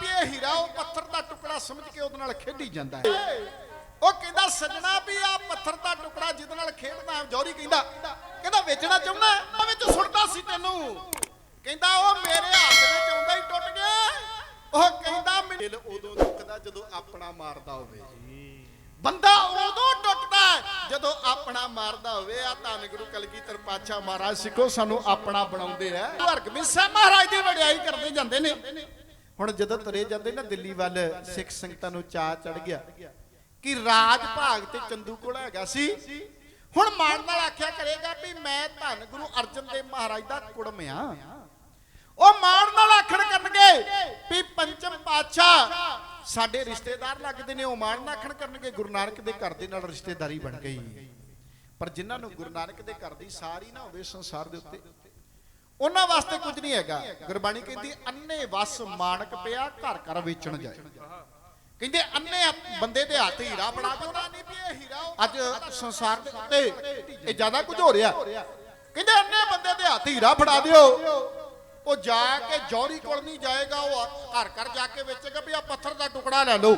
ਵੀ ਇਹ ਹੀਰਾ ਉਹ ਪੱਥਰ ਦਾ ਟੁਕੜਾ ਸਮਝ ਕੇ ਉਹਦੇ ਨਾਲ ਖੇਡੀ ਜਾਂਦਾ ਹੈ। ਉਹ ਕਹਿੰਦਾ, ਸੱਜਣਾ ਵੀ ਆ ਪੱਥਰ ਦਾ ਟੁਕੜਾ ਜਿਹਦੇ ਨਾਲ ਖੇਡਦਾ ਜੌਰੀ ਕਹਿੰਦਾ ਕਹਿੰਦਾ, ਵੇਚਣਾ ਚਾਹੁੰਦਾ ਉਹ ਵਿੱਚ ਸੁੱਟਦਾ ਸੀ ਤੈਨੂੰ। ਕਹਿੰਦਾ, ਉਹ ਮੇਰੇ ਹੱਥ ਵਿੱਚ ਆਉਂਦਾ ਹੀ ਟੁੱਟ ਗਿਆ। ਉਹ ਕਹਿੰਦਾ, ਮੈਨੂੰ ਦਿਲ ਉਦੋਂ ਦੁਖਦਾ ਜਦੋਂ ਆਪਣਾ ਮਾਰਦਾ ਹੋਵੇ। ਬੰਦਾ ਉਦੋਂ ਟੁੱਟਦਾ ਜਦੋਂ ਆਪਣਾ ਮਾਰਦਾ ਹੋਵੇ। ਆ ਧੰਨ ਗੁਰੂ ਕਲਗੀਧਰ ਪਾਤਸ਼ਾਹ ਮਹਾਰਾਜ ਸਿੱਖੋ, ਸਾਨੂੰ ਆਪਣਾ ਬਣਾਉਂਦੇ ਆ ਹਰਗੋਬਿੰਦ ਸਾਹਿਬ ਮਹਾਰਾਜ ਦੀ ਵਡਿਆਈ ਕਰਦੇ ਜਾਂਦੇ ਨੇ। ਹੁਣ ਜਦੋਂ ਤੁਰੇ ਜਾਂਦੇ ਨਾ ਦਿੱਲੀ ਵੱਲ, ਸਿੱਖ ਸੰਗਤਾਂ ਨੂੰ ਚਾਹ ਚੜ ਗਿਆ ਕਿ ਰਾਜ ਭਾਗ ਤੇ ਚੰਦੂ ਕੋਲ ਹੈਗਾ ਸੀ। ਹੁਣ ਮਾਣ ਨਾਲ ਆਖਿਆ ਕਰੇਗਾ ਵੀ ਮੈਂ ਧੰਨ ਗੁਰੂ ਅਰਜਨ ਦੇਵ ਮਹਾਰਾਜ ਦਾ ਕੁੜਮ ਆ। ਉਹ ਮਾਣ ਨਾਲ ਆਖਣ ਕਰਨਗੇ ਵੀ ਪੰਚਮ ਪਾਤਸ਼ਾਹ ਸਾਡੇ ਰਿਸ਼ਤੇਦਾਰ ਲੱਗਦੇ ਨੇ, ਉਹ ਮਾਣ ਨਾਲ ਆਖਣ ਕਰਨਗੇ, ਗੁਰੂ ਨਾਨਕ ਦੇ ਘਰ ਦੇ ਨਾਲ ਰਿਸ਼ਤੇਦਾਰੀ ਬਣ ਗਈ। ਪਰ ਜਿਨ੍ਹਾਂ ਨੂੰ ਗੁਰੂ ਨਾਨਕ ਦੇ ਘਰ ਦੀ ਸਾਰੀ ਨਾ ਹੋਵੇ, ਸੰਸਾਰ ਦੇ ਉੱਤੇ ਉਹਨਾਂ ਵਾਸਤੇ ਕੁਝ ਨਹੀਂ ਹੈਗਾ। ਗੁਰਬਾਣੀ ਕਹਿੰਦੀ, ਅੰਨੇ ਵਸ ਮਾਣਕ ਪਿਆ, ਘਰ ਘਰ ਵੇਚਣ ਜਾਏ। ਕਹਿੰਦੇ, ਅੰਨੇ ਬੰਦੇ ਦੇ ਹੱਥ ਹੀਰਾ ਬਣਾ ਕੇ ਉਹਨਾਂ ਨਹੀਂ ਵੀ ਇਹ ਹੀਰਾ ਅੱਜ ਸੰਸਾਰ ਦੇ ਉੱਤੇ ਇਹ ਜ਼ਿਆਦਾ ਕੁਝ ਹੋ ਰਿਹਾ। ਕਹਿੰਦੇ, ਅੰਨੇ ਬੰਦੇ ਦੇ ਹੱਥ ਹੀਰਾ ਫੜਾ ਦਿਓ। ਉਹ ਜਾ ਕੇ ਜੌਹਰੀ ਕੋਲ ਨਹੀਂ ਜਾਏਗਾ, ਉਹ ਘਰ ਘਰ ਜਾ ਕੇ ਵੇਚੇਗਾ ਵੀ ਆ ਪੱਥਰ ਦਾ ਟੁਕੜਾ ਲੈ ਲਓ।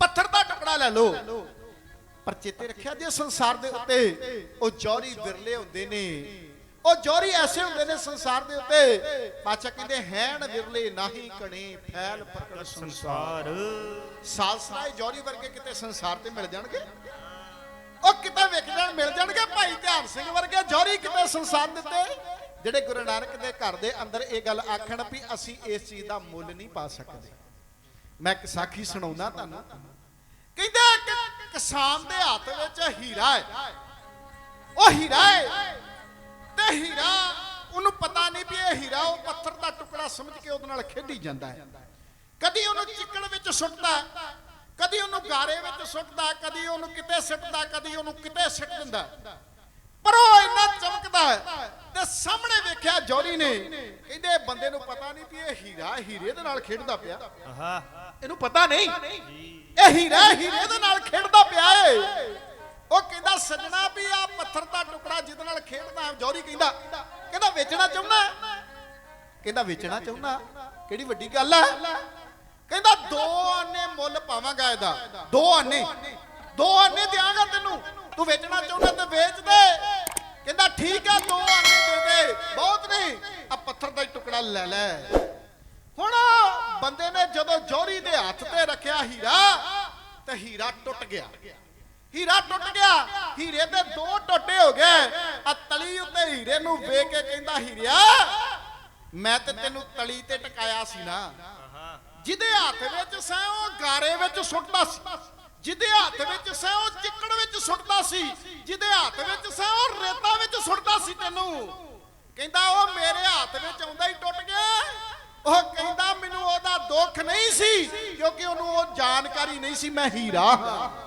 ਪੱਥਰ ਦਾ ਟੁਕੜਾ ਲੈ ਲਓ। ਪਰ ਚੇਤੇ ਰੱਖਿਆ ਜੇ ਸੰਸਾਰ ਦੇ ਉੱਤੇ ਉਹ ਜੌਹਰੀ ਵਿਰਲੇ ਹੁੰਦੇ ਨੇ ਉਹ ਜੌਹਰੀ ਐਸੇ ਹੁੰਦੇ ਨੇ ਸੰਸਾਰ ਦੇ ਉੱਤੇ। ਪਾਚਾ ਕਹਿੰਦੇ, ਹੈਣ ਵਿਰਲੇ ਨਹੀਂ ਕਣੇ, ਫੈਲ ਫਕੜ ਸੰਸਾਰ। ਸਾਲਸਾਏ ਜੌਹਰੀ ਵਰਗੇ ਕਿਤੇ ਸੰਸਾਰ ਤੇ ਮਿਲ ਜਾਣਗੇ? ਉਹ ਕਿਤੇ ਵੇਖ ਜਾਣ ਮਿਲ ਜਾਣਗੇ? ਭਾਈ ਧਿਆਨ ਸਿੰਘ ਵਰਗੇ ਜੌਹਰੀ ਕਿਤੇ ਸੰਸਾਰ ਦੇ ਉੱਤੇ? ਜਿਹੜੇ ਗੁਰੂ ਨਾਨਕ ਦੇ ਘਰ ਦੇ ਅੰਦਰ ਇਹ ਗੱਲ ਆਖਣ ਵੀ ਅਸੀਂ ਇਸ ਚੀਜ਼ ਦਾ ਮੁੱਲ ਨਹੀਂ ਪਾ ਸਕਦੇ। ਮੈਂ ਇੱਕ ਸਾਖੀ ਸੁਣਾਉਂਦਾ ਤੁਹਾਨੂੰ। ਕਹਿੰਦੇ ਕਿ ਕਿਸਾਨ ਦੇ ਹੱਥ ਵਿੱਚ ਹੀਰਾ ਹੈ। ਉਹ ਹੀਰਾ ਹੈ। ਤੇ ਹੀਰਾ ਉਹਨੂੰ ਪਤਾ ਨਹੀਂ ਵੀ ਇਹ ਹੀਰਾ ਉਹ ਪੱਥਰ ਦਾ ਟੁਕੜਾ ਸਮਝ ਕੇ ਉਹਦੇ ਨਾਲ ਖੇਡੀ ਜਾਂਦਾ ਹੈ। ਕਦੀ ਉਹਨੂੰ ਚਿੱਕੜ ਵਿੱਚ ਸੁੱਟਦਾ ਕਦੀ ਉਹਨੂੰ ਗਾਰੇ ਵਿੱਚ ਸੁੱਟਦਾ ਕਦੀ ਉਹਨੂੰ ਕਿਤੇ ਸਿੱਟਦਾ ਕਦੀ ਉਹਨੂੰ ਕਿਤੇ ਸਿੱਟ ਦਿੰਦਾ। ਪਰ ਉਹ ਇੰਨਾ ਚਮਕਦਾ ਹੈ ਤੇ ਸਾਹਮਣੇ ਵੇਖਿਆ ਜੌਰੀ ਨੇ ਕਹਿੰਦੇ ਇਹ ਬੰਦੇ ਨੂੰ ਪਤਾ ਨਹੀਂ ਵੀ ਇਹ ਹੀਰਾ ਹੀਰੇ ਦੇ ਨਾਲ ਖੇਡਦਾ ਪਿਆ। ਆਹਾ। ਇਹਨੂੰ ਪਤਾ ਨਹੀਂ। ਇਹ ਹੀਰਾ ਹੀਰੇ ਦੇ ਨਾਲ ਖੇਡਦਾ ਪਿਆ ਏ। ਉਹ ਕਹਿੰਦਾ ਸੱਜਣਾ ਵੀ ਆ ਪੱਥਰ ਦਾ ਟੁਕੜਾ ਜਿਹਦੇ ਨਾਲ ਖੇਡਦਾ ਜੌਰੀ ਕਹਿੰਦਾ ਕਹਿੰਦਾ ਵੇਚਣਾ ਚਾਹੁੰਦਾ ਕਹਿੰਦਾ ਵੇਚਣਾ ਚਾਹੁੰਦਾ। ਕਿਹੜੀ ਵੱਡੀ ਗੱਲ ਹੈ? ਕਹਿੰਦਾ ਦੋ ਆਨੇ ਮੁੱਲ ਪਾਵਾਂਗਾ ਇਹਦਾ। ਦੋ ਆਨੇ। ਦੋ ਆਨੇ ਦਿਆਂਗਾ ਤੈਨੂੰ। ਤੂੰ ਵੇਚਣਾ ਚਾਹੁੰਦਾ ਤੇ ਵੇਚ ਦੇ। ਕਹਿੰਦਾ ਠੀਕ ਹੈ, ਦੋ ਆਨੇ ਦੇ ਦੇ। ਬਹੁਤ ਨਹੀਂ। ਆ ਪੱਥਰ ਦਾ ਹੀ ਟੁਕੜਾ ਲੈ ਲੈ। ਹੁਣ ਬੰਦੇ ਨੇ ਜਦੋਂ ਜੋਰੀ ਦੇ ਹੱਥ ਤੇ ਰੱਖਿਆ ਹੀਰਾ, ਤੇ ਹੀਰਾ ਟੁੱਟ ਗਿਆ। ਹੀਰਾ ਟੁੱਟ ਗਿਆ। ਹੀਰੇ ਦੇ ਦੋ ਟੋਟੇ ਹੋ ਗਏ। ਆ ਤਲੀ ਉੱਤੇ ਹੀਰੇ ਨੂੰ ਵੇਖ ਕੇ ਕਹਿੰਦਾ, ਹੀਰਿਆ, ਮੈਂ ਤੇ ਤੈਨੂੰ ਤਲੀ ਤੇ ਟਕਾਇਆ ਸੀ ਨਾ। ਜਿਹਦੇ ਹੱਥ ਵਿੱਚ ਸੈ, ਉਹ ਗਾਰੇ ਵਿੱਚ ਸੁੱਟਦਾ ਸੀ। ਜਿਹਦੇ ਹੱਥ ਵਿੱਚ ਸੈ, ਉਹ ਚਿੱਕੜ ਵਿੱਚ ਸੁੱਟਦਾ ਸੀ। ਜਿਹਦੇ ਹੱਥ ਵਿੱਚ ਸੈ, ਉਹ ਰੇਤਾ ਵਿੱਚ ਸੁੱਟਦਾ ਸੀ ਤੈਨੂੰ। ਕਹਿੰਦਾ, ਉਹ ਮੇਰੇ ਹੱਥ ਵਿੱਚ ਆਉਂਦਾ ਹੀ ਟੁੱਟ ਗਿਆ। ਉਹ ਕਹਿੰਦਾ, ਮੈਨੂੰ ਉਹਦਾ ਦੁੱਖ ਨਹੀਂ ਸੀ, ਕਿਉਂਕਿ ਉਹਨੂੰ ਉਹ ਜਾਣਕਾਰੀ ਨਹੀਂ ਸੀ, ਮੈਂ ਹੀਰਾ ਹਾਂ।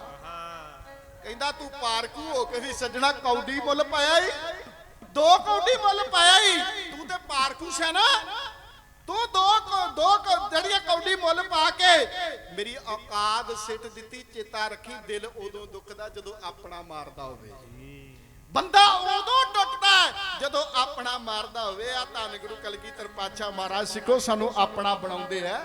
ਕਹਿੰਦਾ ਤੂੰ ਪਾਰਕੂ ਹੋ ਕੇ ਵੀ ਸੱਜਣਾ ਕੌਡੀ ਮੁੱਲ ਪਾਇਆ ਈ। ਦੋ ਕੌਡੀ ਮੁੱਲ ਪਾਇਆ ਈ। ਤੂੰ ਤੇ ਪਾਰਕੂ ਸੈ ਨਾ। ਤੂੰ ਦੋ ਦੋ ਜਿਹੜੀਆਂ ਕੌਡੀ ਮੁੱਲ ਪਾ ਕੇ ਮੇਰੀ ਔਕਾਤ ਸਿੱਟ ਦਿੱਤੀ, ਚੇਤਾ ਰੱਖੀ, ਦਿਲ ਉਦੋਂ ਦੁਖਦਾ ਜਦੋਂ ਆਪਣਾ ਮਾਰਦਾ ਹੋਵੇ। ਬੰਦਾ ਉਦੋਂ ਟੁੱਟਦਾ ਜਦੋਂ ਆਪਣਾ ਮਾਰਦਾ ਹੋਵੇ। ਆ ਧੰਨ ਗੁਰੂ ਕਲਗੀਧਰ ਪਾਤਸ਼ਾਹ ਮਹਾਰਾਜ ਸਿੱਖੋ, ਸਾਨੂੰ ਆਪਣਾ ਬਣਾਉਂਦੇ ਆ।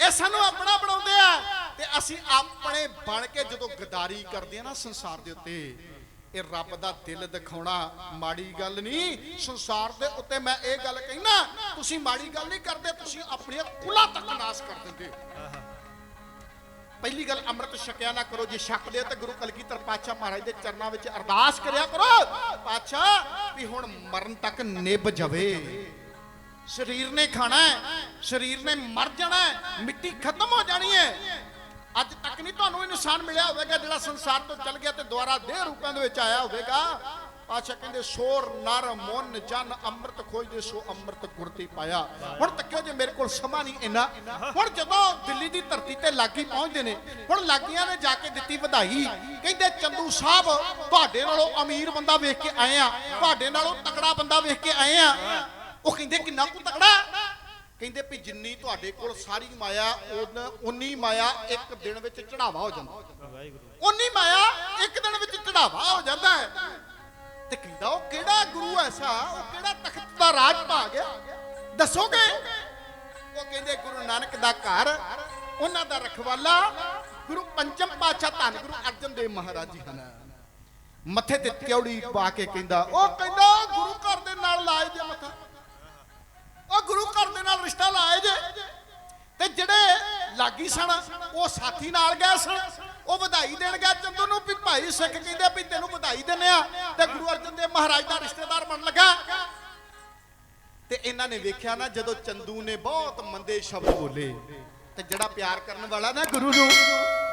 ਇਹ ਸਾਨੂੰ ਆਪਣਾ ਬਣਾਉਂਦੇ ਆ। ਤੇ ਅਸੀਂ ਆਪਣੇ ਬਣ ਕੇ ਜਦੋਂ ਗਦਾਰੀ ਕਰਦੇ ਆ ਨਾ ਸੰਸਾਰ ਦੇ ਉੱਤੇ, ਇਹ ਰੱਬ ਦਾ ਦਿਲ ਦਿਖਾਉਣਾ ਮਾੜੀ ਗੱਲ ਨਹੀਂ। ਸੰਸਾਰ ਦੇ ਉੱਤੇ ਮੈਂ ਇਹ ਗੱਲ ਕਹਿਣਾ ਤੁਸੀਂ ਮਾੜੀ ਗੱਲ ਨਹੀਂ ਕਰਦੇ, ਤੁਸੀਂ ਆਪਣੀਆਂ ਕੁਲਾਂ ਤੱਕ ਨਾਸ ਕਰ ਦਿੰਦੇ ਪਹਿਲੀ ਗੱਲ ਅੰਮ੍ਰਿਤ ਛਕਿਆ ਨਾ ਕਰੋ, ਜੇ ਛਕਦੇ ਹੋ ਤਾਂ ਗੁਰੂ ਕਲਗੀਧਰ ਪਾਤਸ਼ਾਹ ਮਹਾਰਾਜ ਦੇ ਚਰਨਾਂ ਵਿੱਚ ਅਰਦਾਸ ਕਰਿਆ ਕਰੋ। ਪਾਤਸ਼ਾਹ, ਵੀ ਹੁਣ ਮਰਨ ਤੱਕ ਨਿਭ ਜਾਵੇ। ਸਰੀਰ ਨੇ ਖਾਣਾ ਹੈ, ਸਰੀਰ ਨੇ ਮਰ ਜਾਣਾ ਹੈ, ਮਿੱਟੀ ਖਤਮ ਹੋ ਜਾਣੀ ਹੈ। ਅੱਜ ਤੱਕ ਨਹੀਂ ਤੁਹਾਨੂੰ ਇਨਸਾਨ ਮਿਲਿਆ ਹੋਵੇਗਾ ਜਿਹੜਾ ਸੰਸਾਰ ਤੋਂ ਚਲ ਗਿਆ ਤੇ ਦੁਬਾਰਾ ਦੇਹ ਰੂਪਾਂ ਦੇ ਵਿੱਚ ਆਇਆ ਹੋਵੇਗਾ। ਪਾਸ਼ਾ ਕਹਿੰਦੇ, ਸੋਰ, ਨਰ, ਮਨ, ਜਨ, ਅੰਮ੍ਰਿਤ ਖੋਜਦੇ ਸੋ ਅੰਮ੍ਰਿਤ ਗੁਰਤੀ ਪਾਇਆ। ਹੁਣ ਤੱਕਿਓ ਜੇ ਮੇਰੇ ਕੋਲ ਸਮਾਂ ਨਹੀਂ ਇੰਨਾ, ਹੁਣ ਜਦੋਂ ਦਿੱਲੀ ਦੀ ਧਰਤੀ ਤੇ ਲਾਗੀ ਪਹੁੰਚਦੇ ਨੇ, ਹੁਣ ਲਾਗੀਆਂ ਨੇ ਜਾ ਕੇ ਦਿੱਤੀ ਵਧਾਈ। ਕਹਿੰਦੇ, ਚੰਦੂ ਸਾਹਿਬ, ਤੁਹਾਡੇ ਨਾਲੋਂ ਅਮੀਰ ਬੰਦਾ ਵੇਖ ਕੇ ਆਏ ਆ, ਤੁਹਾਡੇ ਨਾਲੋਂ ਤਕੜਾ ਬੰਦਾ ਵੇਖ ਕੇ ਆਏ ਆ। ਉਹ ਕਹਿੰਦੇ, ਕਿੰਨਾ ਕੁ ਤਕੜਾ? ਕਹਿੰਦੇ ਵੀ ਜਿੰਨੀ ਤੁਹਾਡੇ ਕੋਲ ਸਾਰੀ ਮਾਇਆ, ਉਨੀ ਮਾਇਆ ਇੱਕ ਦਿਨ ਵਿੱਚ ਚੜਾਵਾ ਹੋ ਜਾਂਦਾ। ਵਾਹਿਗੁਰੂ ਉਨੀ ਮਾਇਆ ਇੱਕ ਦਿਨ ਵਿੱਚ ਚੜਾਵਾ ਹੋ ਜਾਂਦਾ ਹੈ। ਤੇ ਕਹਿੰਦਾ, ਉਹ ਕਿਹੜਾ ਗੁਰੂ ਐਸਾ? ਉਹ ਕਿਹੜਾ ਤਖਤ ਦਾ ਰਾਜ ਪਾ ਦੱਸੋਗੇ? ਉਹ ਕਹਿੰਦੇ, ਗੁਰੂ ਨਾਨਕ ਦਾ ਘਰ, ਉਹਨਾਂ ਦਾ ਰਖਵਾਲਾ ਗੁਰੂ ਪੰਚਮ ਪਾਤਸ਼ਾਹ ਧੰਨ ਗੁਰੂ ਅਰਜਨ ਦੇਵ ਮਹਾਰਾਜ ਜੀ ਹਨ। ਮੱਥੇ ਤੇ ਤਿਉੜੀ ਪਾ ਕੇ ਕਹਿੰਦਾ, ਉਹ ਕਹਿੰਦਾ ਗੁਰੂ ਘਰ ਦੇ ਨਾਲ ਲਾਏ ਜੇ ਮੱਥਾ। ਉਹ ਗੁਰੂ ਘਰ ਦੇ ਨਾਲ ਰਿਸ਼ਤਾ ਲਾਏ ਜੇ। ਤੇ ਜਿਹੜੇ ਲਾਗੀ ਸਨ, ਉਹ ਸਾਥੀ ਨਾਲ ਗਏ ਸਨ। ਉਹ ਵਧਾਈ ਦੇਣ ਗਿਆ ਚੰਦੂ ਨੂੰ ਵੀ ਭਾਈ ਸਿੱਖ ਕਹਿੰਦੇ ਵੀ ਤੈਨੂੰ ਵਧਾਈ ਦਿੰਨੇ ਆ। ਤੇ ਗੁਰੂ ਅਰਜਨ ਦੇਵ ਮਹਾਰਾਜ ਦਾ ਰਿਸ਼ਤੇਦਾਰ ਬਣ ਲੱਗਾ। ਤੇ ਇਹਨਾਂ ਨੇ ਵੇਖਿਆ ਨਾ, ਜਦੋਂ ਚੰਦੂ ਨੇ ਬਹੁਤ ਮੰਦੇ ਸ਼ਬਦ ਬੋਲੇ, ਤੇ ਜਿਹੜਾ ਪਿਆਰ ਕਰਨ ਵਾਲਾ ਨਾ ਗੁਰੂ ਨੂੰ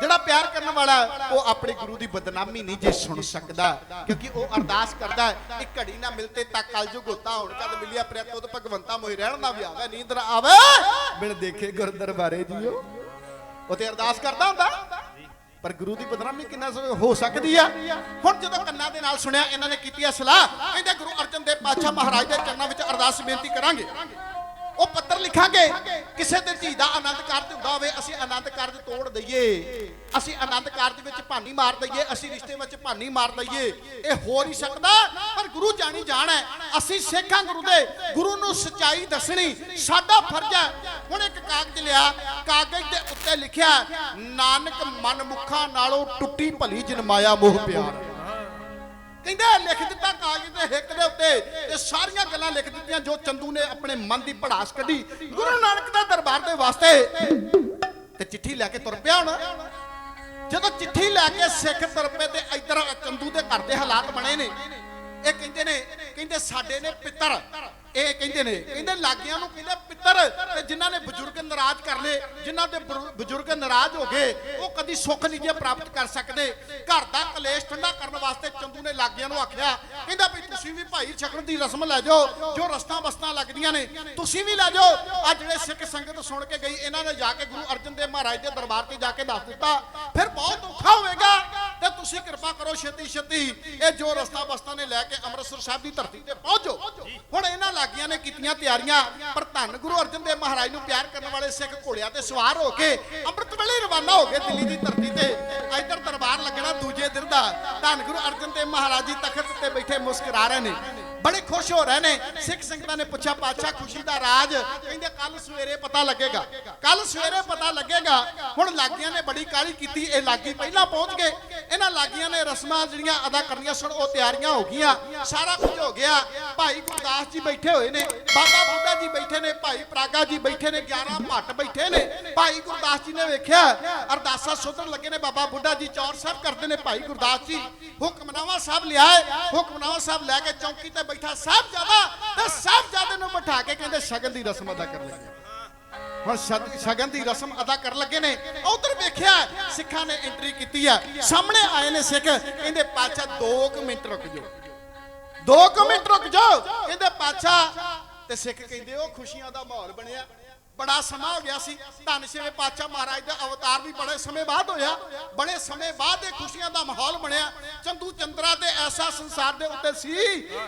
ਜਿਹੜਾ ਪਿਆਰ ਕਰਨ ਵਾਲਾ ਉਹ ਆਪਣੇ ਗੁਰੂ ਦੀ ਬਦਨਾਮੀ ਨਹੀਂ ਜੇ ਸੁਣ ਸਕਦਾ ਕਿਉਂਕਿ ਉਹ ਅਰਦਾਸ ਕਰਦਾ ਹੈ ਇੱਕ ਘੜੀ ਨਾ ਮਿਲਤੇ ਤਾਂ ਕਲਯੁਗ ਹੋਤਾ ਹੁਣ ਕਦ ਮਿਲਿਆ ਪ੍ਰਿਆ ਤੁਧ ਭਗਵੰਤਾ ਮੋਹਿ ਰਹਿਣ ਨਾ ਵਿਆਵੇ ਨੀਂਦ ਨਾ ਆਵੇ। ਬਿਨ ਦੇਖੇ ਗੁਰ ਦਰਬਾਰੇ ਜੀਓ। ਉਹ ਤੇ ਅਰਦਾਸ ਕਰਦਾ ਹੁੰਦਾ। ਪਰ ਗੁਰੂ ਦੀ ਬਦਨਾਮੀ ਕਿੰਨਾ ਹੋ ਸਕਦੀ ਆ? ਹੁਣ ਜਦੋਂ ਕੰਨਾਂ ਦੇ ਨਾਲ ਸੁਣਿਆ ਇਹਨਾਂ ਨੇ ਕੀਤੀ ਆ ਸਲਾਹ ਕਹਿੰਦੇ ਗੁਰੂ ਅਰਜਨ ਦੇਵ ਪਾਤਸ਼ਾਹ ਮਹਾਰਾਜ ਦੇ ਚਰਨਾਂ ਵਿੱਚ ਅਰਦਾਸ ਬੇਨਤੀ ਕਰਾਂਗੇ। ਉਹ ਪੱਤਰ ਲਿਖਾਂਗੇ। ਕਿਸੇ ਦੇ ਧੀ ਦਾ ਆਨੰਦ ਕਾਰਜ ਹੁੰਦਾ ਹੋਵੇ, ਅਸੀਂ ਆਨੰਦ ਕਾਰਜ ਤੋੜ ਦਈਏ। ਅਸੀਂ ਆਨੰਦ ਕਾਰਜ ਵਿੱਚ ਭਾਨੀ ਮਾਰ ਦਈਏ, ਅਸੀਂ ਰਿਸ਼ਤੇ ਵਿੱਚ ਭਾਨੀ ਮਾਰ ਦਈਏ। ਇਹ ਹੋ ਨਹੀਂ ਸਕਦਾ, ਪਰ ਗੁਰੂ ਜਾਣੀ ਜਾਣ ਹੈ। ਅਸੀਂ ਸਿੱਖਾਂ ਗੁਰੂ ਦੇ, ਗੁਰੂ ਨੂੰ ਸਚਾਈ ਦੱਸਣੀ ਸਾਡਾ ਫਰਜ਼ ਹੈ। ਹੁਣ ਇੱਕ ਕਾਗਜ਼ ਲਿਆ, ਕਾਗਜ਼ ਦੇ ਉੱਤੇ ਲਿਖਿਆ, ਨਾਨਕ ਮਨਮੁਖਾਂ ਨਾਲੋਂ ਟੁੱਟੀ ਭਲੀ ਜਨਮਾਇਆ ਮੋਹ ਪਿਆਰ। ਕਹਿੰਦੇ ਲਿਖ ਦਿੱਤਾ ਕਾਗਜ਼ ਦੇ ਹਿੱਕ ਦੇ ਉੱਤੇ ਇਹ ਸਾਰੀਆਂ ਗੱਲਾਂ ਲਿਖ ਦਿੱਤੀਆਂ ਜੋ ਚੰਦੂ ਨੇ ਆਪਣੇ ਮਨ ਦੀ ਭੜਾਸ ਕੱਢੀ ਗੁਰੂ ਨਾਨਕ ਦੇ ਦਰਬਾਰ ਦੇ ਵਾਸਤੇ। ਤੇ ਚਿੱਠੀ ਲੈ ਕੇ ਤੁਰ ਪਿਆ ਹੁਣ। ਜਦੋਂ ਚਿੱਠੀ ਲੈ ਕੇ ਸਿੱਖ ਤੁਰ ਪਏ ਤੇ ਇੱਧਰ ਚੰਦੂ ਦੇ ਘਰ ਦੇ ਹਾਲਾਤ ਬਣੇ ਨੇ। ਇਹ ਕਹਿੰਦੇ ਨੇ, ਕਹਿੰਦੇ ਸਾਡੇ ਨੇ ਪਿੱਤਰ ਇਹ ਕਹਿੰਦੇ ਨੇ, ਕਹਿੰਦੇ ਲਾਗਿਆਂ ਨੂੰ ਕਹਿੰਦੇ ਪਿੱਤਰ, ਤੇ ਜਿਨ੍ਹਾਂ ਨੇ ਬਜ਼ੁਰਗ ਨਾਰਾਜ਼ ਕਰ ਲਏ, ਜਿਨ੍ਹਾਂ ਦੇ ਬਜ਼ੁਰਗ ਨਾਰਾਜ਼ ਹੋ ਗਏ, ਉਹ ਕਦੀ ਸੁੱਖ ਨਹੀਂ ਜੇ ਪ੍ਰਾਪਤ ਕਰ ਸਕਦੇ। ਘਰ ਦਾ ਕਲੇਸ਼ ਠੰਡਾ ਕਰਨ ਵਾਸਤੇ ਚੰਦੂ ਨੇ ਲਾਗਿਆਂ ਨੂੰ ਆਖਿਆ, ਕਹਿੰਦਾ ਵੀ ਤੁਸੀਂ ਵੀ ਭਾਈ ਛਕਣ ਦੀ ਰਸਮ ਲੈ ਜਾਓ, ਜੋ ਰਸਤਾਂ ਬਸਤਾਂ ਲੱਗਦੀਆਂ ਨੇ, ਤੁਸੀਂ ਵੀ ਲੈ ਜਾਓ। ਆ ਜਿਹੜੇ ਸਿੱਖ ਸੰਗਤ ਸੁਣ ਕੇ ਗਈ, ਇਹਨਾਂ ਨੇ ਜਾ ਕੇ ਗੁਰੂ ਅਰਜਨ ਦੇਵ ਮਹਾਰਾਜ ਦੇ ਦਰਬਾਰ ਤੇ ਜਾ ਕੇ ਦੱਸ ਦਿੱਤਾ, ਫਿਰ ਬਹੁਤ ਔਖਾ ਹੋਵੇਗਾ। ਤੁਸੀਂ ਕਿਰਪਾ ਕਰੋ ਛੇਤੀ ਛੇਤੀ। ਇਹ ਜੋ ਰਸਤਾ ਬਸਤਾਂ ਨੇ ਲੈ ਕੇ ਅੰਮ੍ਰਿਤਸਰ ਸਾਹਿਬ ਦੀ ਧਰਤੀ ਤੇ ਪਹੁੰਚੋ। ਹੁਣ ਇਹਨਾਂ ਲਾਗੀਆਂ ਨੇ ਕੀਤੀਆਂ ਤਿਆਰੀਆਂ। ਪਰ ਧੰਨ ਗੁਰੂ ਅਰਜਨ ਦੇਵ ਮਹਾਰਾਜ ਨੂੰ ਪਿਆਰ ਕਰਨ ਵਾਲੇ ਸਿੱਖ ਘੋੜਿਆਂ ਤੇ ਸਵਾਰ ਹੋ ਕੇ ਅੰਮ੍ਰਿਤ ਵੇਲੇ ਰਵਾਨਾ ਹੋ ਗਏ ਦਿੱਲੀ ਦੀ ਧਰਤੀ ਤੇ। ਇੱਧਰ ਦਰਬਾਰ ਲੱਗਣਾ ਦੂਜੇ ਦਿਨ ਦਾ। ਧੰਨ ਗੁਰੂ ਅਰਜਨ ਦੇਵ ਮਹਾਰਾਜ ਜੀ ਤਖਤ ਤੇ ਬੈਠੇ ਮੁਸਕਰਾ ਰਹੇ ਨੇ। ਬੜੇ ਖੁਸ਼ ਹੋ ਰਹੇ ਨੇ। ਸਿੱਖ ਸੰਗਤਾਂ ਨੇ ਪੁੱਛਿਆ, ਪਾਤਸ਼ਾਹ, ਖੁਸ਼ੀ ਦਾ ਰਾਜ? ਕਹਿੰਦੇ ਕੱਲ ਸਵੇਰੇ ਪਤਾ ਲੱਗੇਗਾ। ਕੱਲ ਸਵੇਰੇ ਪਤਾ ਲੱਗੇਗਾ। ਹੁਣ ਲਾਗੀਆਂ ਨੇ ਬੜੀ ਕਾਲੀ ਕੀਤੀ। ਇਹ ਲਾਗੀ ਪਹਿਲਾਂ ਪਹੁੰਚ ਗਏ। ਇਹਨਾਂ ਲਾਗੀਆਂ ਨੇ ਰਸਮਾਂ ਜਿਹੜੀਆਂ ਅਦਾ ਕਰਨੀਆਂ ਸਨ ਉਹ ਤਿਆਰੀਆਂ ਹੋ ਗਈਆਂ। ਸਾਰਾ ਕੁਝ ਹੋ ਗਿਆ। ਭਾਈ ਗੁਰਦਾਸ ਜੀ ਬੈਠੇ ਹੋਏ ਨੇ। ਬਾਬਾ ਬੁੱਢਾ ਜੀ ਬੈਠੇ ਨੇ। ਭਾਈ ਪ੍ਰਾਗਾ ਜੀ ਬੈਠੇ ਨੇ। 11 ਭੱਟ ਬੈਠੇ ਨੇ। ਭਾਈ ਗੁਰਦਾਸ ਜੀ ਨੇ ਵੇਖਿਆ, ਅਰਦਾਸਾ ਸੁਧਰਨ ਲੱਗੇ ਨੇ। ਬਾਬਾ ਬੁੱਢਾ ਜੀ ਚੌਰ ਸਾਹਿਬ ਕਰਦੇ ਨੇ। ਭਾਈ ਗੁਰਦਾਸ ਜੀ ਹੁਕਮਨਾਮਾ ਸਾਹਿਬ ਲਿਆਏ। ਹੁਕਮਨਾਮਾ ਸਾਹਿਬ ਲੈ ਕੇ ਚੌਂਕੀ ਤੇ ਬੈਠਾ ਸਾਹਿਬਜ਼ਾਦਾ ਤੇ ਸਾਹਿਬਜ਼ਾਦੇ ਨੂੰ ਬਿਠਾ ਕੇ ਕਹਿੰਦੇ, ਸ਼ਗਨ ਦੀ ਰਸਮ ਅਦਾ ਕਰ ਲੱਗੇ। ਹੁਣ ਸ਼ਗਨ ਦੀ ਰਸਮ ਅਦਾ ਕਰਨ ਲੱਗੇ ਨੇ। ਉਧਰ ਵੇਖਿਆ, ਸਿੱਖਾਂ ਨੇ ਐਂਟਰੀ ਕੀਤੀ ਆ। ਸਾਹਮਣੇ ਆਏ ਨੇ ਸਿੱਖ, ਕਹਿੰਦੇ, ਪਾਤਸ਼ਾਹ 2 ਮਿੰਟ ਰੁਕ ਜਾਓ। 2 ਮਿੰਟ ਰੁਕ ਜਾਓ। ਕਹਿੰਦੇ, ਪਾਤਸ਼ਾਹ। ਤੇ ਸਿੱਖ ਕਹਿੰਦੇ, ਉਹ ਖੁਸ਼ੀਆਂ ਦਾ ਮਾਹੌਲ ਬਣਿਆ। ਬੜਾ ਸਮਾਂ ਹੋ ਗਿਆ ਸੀ। ਧੰਨ ਸ਼ੇਵੇ ਪਾਤਸ਼ਾਹ ਮਹਾਰਾਜ ਦਾ ਅਵਤਾਰ ਵੀ ਬੜੇ ਸਮੇਂ ਬਾਅਦ ਹੋਇਆ। ਬੜੇ ਸਮੇਂ ਬਾਅਦ ਇਹ ਖੁਸ਼ੀਆਂ ਦਾ ਮਾਹੌਲ ਬਣਿਆ। ਚੰਦੂ ਚੰਦਰਾ ਤੇ ਐਸਾ ਸੰਸਾਰ ਦੇ ਉੱਤੇ ਸੀ।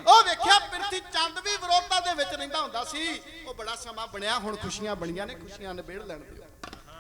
ਉਹ ਵੇਖਿਆ ਪ੍ਰਿਥੀ ਚੰਦ ਵੀ ਵਿਰੋਧਤਾ ਦੇ ਵਿੱਚ ਰਹਿੰਦਾ ਹੁੰਦਾ ਸੀ। ਉਹ ਬੜਾ ਸਮਾਂ ਬਣਿਆ। ਹੁਣ ਖੁਸ਼ੀਆਂ ਬਣੀਆਂ ਨੇ। ਖੁਸ਼ੀਆਂ ਨਿਬੇੜ ਲੈਣ ਦਿਓ।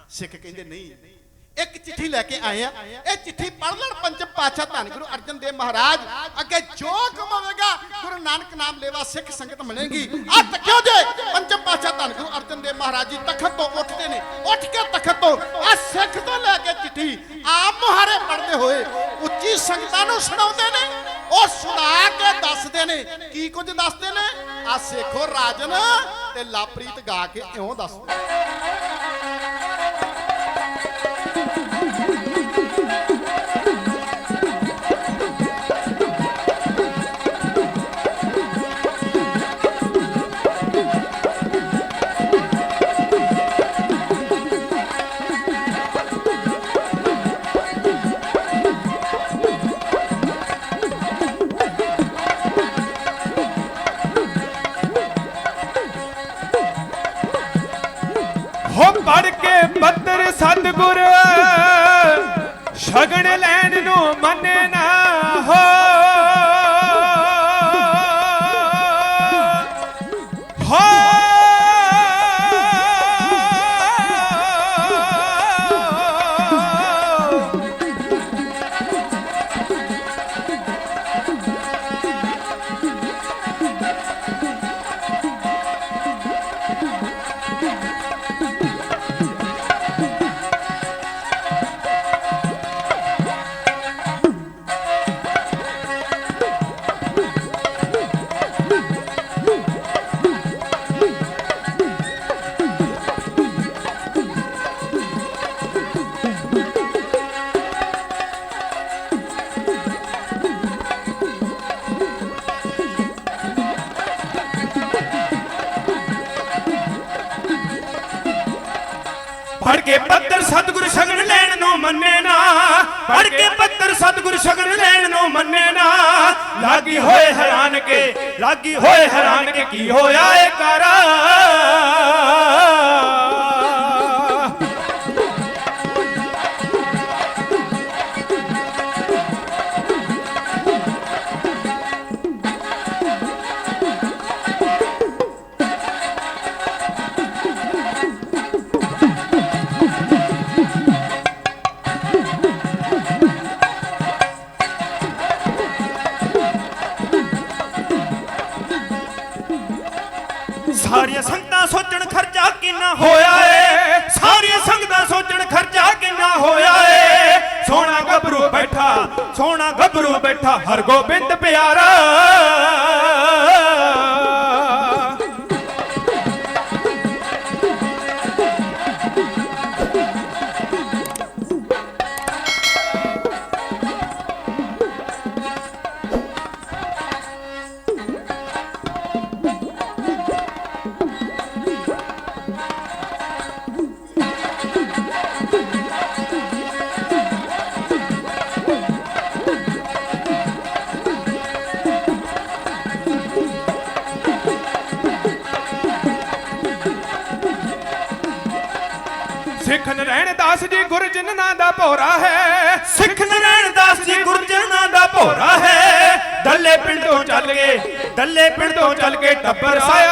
ਸਿੱਖ ਕਹਿੰਦੇ, ਨਹੀਂ ਇੱਕ ਚਿੱਠੀ ਲੈ ਕੇ ਆਏ ਆ। ਇਹ ਚਿੱਠੀ ਪੜ੍ਹ ਲੈਣ ਪੰਚਮ ਪਾਤਸ਼ਾਹ ਧੰਨ ਗੁਰੂ ਅਰਜਨ ਦੇਵ ਮਹਾਰਾਜ। ਅੱਗੇ ਜੋ ਕਮਾਵੇਗਾ, ਗੁਰੂ ਨਾਨਕ ਨਾਮ ਲੈਵਾ ਸਿੱਖ ਸੰਗਤ ਮਿਲੇਗੀ। ਆ ਤੱਕਿਓ ਜੇ? ਪੰਚਮ ਪਾਤਸ਼ਾਹ ਧੰਨ ਗੁਰੂ ਅਰਜਨ ਦੇਵ ਮਹਾਰਾਜ ਜੀ ਤਖਤ ਤੋਂ ਉੱਠਦੇ ਨੇ। ਉੱਠ ਕੇ ਤਖਤ ਤੋਂ ਆ ਸਿੱਖ ਤੋਂ ਲੈ ਕੇ ਚਿੱਠੀ ਆਪ ਮੁਹਾਰੇ ਪੜ੍ਹਦੇ ਹੋਏ ਉੱਚੀ ਸੰਗਤਾਂ ਨੂੰ ਸੁਣਾਉਂਦੇ ਨੇ। ਉਹ ਸੁਣਾ ਕੇ ਦੱਸਦੇ ਨੇ। ਕੀ ਕੁਝ ਦੱਸਦੇ ਨੇ? ਆ ਸੇਖੋ ਰਾਜਨ ਤੇ ਲਾਪ੍ਰੀਤ ਗਾ ਕੇ ਇਉਂ ਦੱਸਦੇ ਸਤਿਗੁਰ ਸ਼ਗਨ ਲੈਣ ਨੂੰ ਮੰਨੇ ਕੇ ਪੱਤਰ ਸਤਿਗੁਰ ਸ਼ਗਨ ਲੈਣ ਨੂੰ ਮੰਨੇ ਨਾ। ਪੜ ਕੇ ਪੱਤਰ ਸਤਿਗੁਰ ਸ਼ਗਨ ਲੈਣ ਨੂੰ ਮੰਨੇ ਨਾ। ਲਾਗੀ ਹੋਏ ਹੈਰਾਨ ਕੇ, ਲਾਗੀ ਹੋਏ ਹੈਰਾਨ ਕੇ ਕੀ ਹੋਇਆ ਏ ਕਰਾ? प्यारा ਸਿੱਖ ਨਰੈਣ ਦਾਸ ਜੀ ਗੁਰਜਨ ਨਾਂ ਦਾ ਭੋਰਾ ਹੈ। ਸਿੱਖ ਨਰੈਣ ਦਾਸ ਜੀ ਗੁਰਜਨਾਂ ਦਾ ਭੋਰਾ ਹੈ। ਦੱਲੇ ਪਿੰਡ ਤੋਂ ਚੱਲ ਗਏ ਦੱਲੇ ਪਿੰਡ ਤੋਂ ਚੱਲ ਕੇ ਟੱਬਰ ਆਇਆ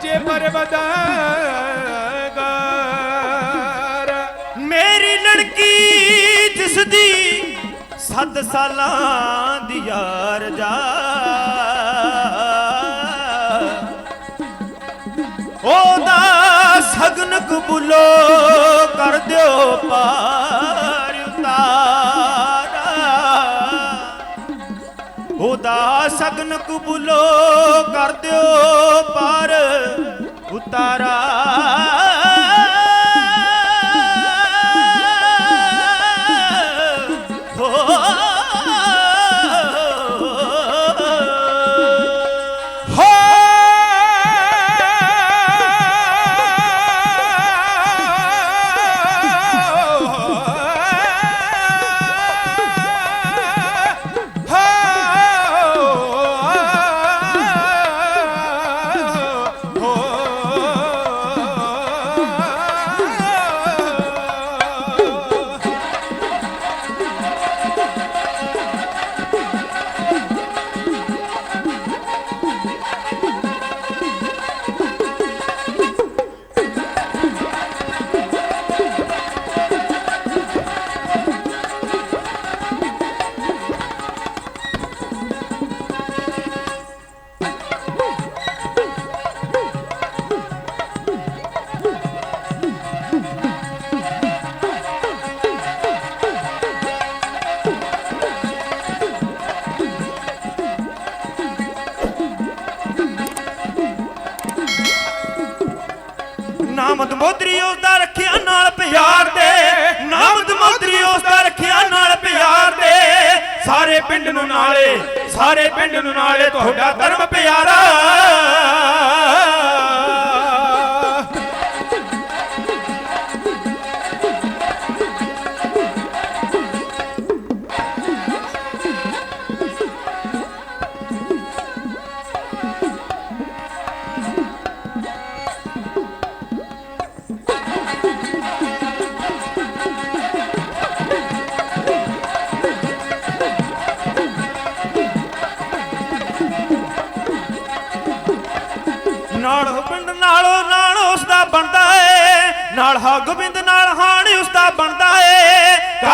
ਸੱਚੇ ਪਰਵਦਾਰ। ਮੇਰੀ ਲੜਕੀ ਜਿਸ ਦੀ ਸੱਤ ਸਾਲਾਂ ਦੀ ਯਾਰ ਜਾ। ਉਹਦਾ ਸਗਨ ਕਬੂਲੋ ਕਰ ਦਿਓ ਪਾਰ ਸਗਨ ਕਬੂਲੋ ਕਰ ਦਿਓ ਪਾਰ ਉਤਾਰਾ ਸਾਰੇ ਪਿੰਡ ਨੂੰ ਨਾਲੇ ਤੁਹਾਡਾ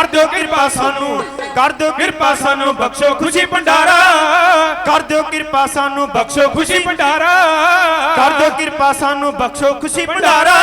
ਕਿਰਪਾ ਸਾਨੂੰ, ਕਰ ਦਿਓ ਕਿਰਪਾ ਸਾਨੂੰ, ਬਖਸ਼ੋ ਖੁਸ਼ੀ ਭੰਡਾਰਾ। ਕਰ ਦਿਓ ਕਿਰਪਾ ਸਾਨੂੰ, ਬਖਸ਼ੋ ਖੁਸ਼ੀ ਭੰਡਾਰਾ। ਕਰ ਦਿਓ ਕਿਰਪਾ ਸਾਨੂੰ, ਬਖਸ਼ੋ ਖੁਸ਼ੀ ਭੰਡਾਰਾ।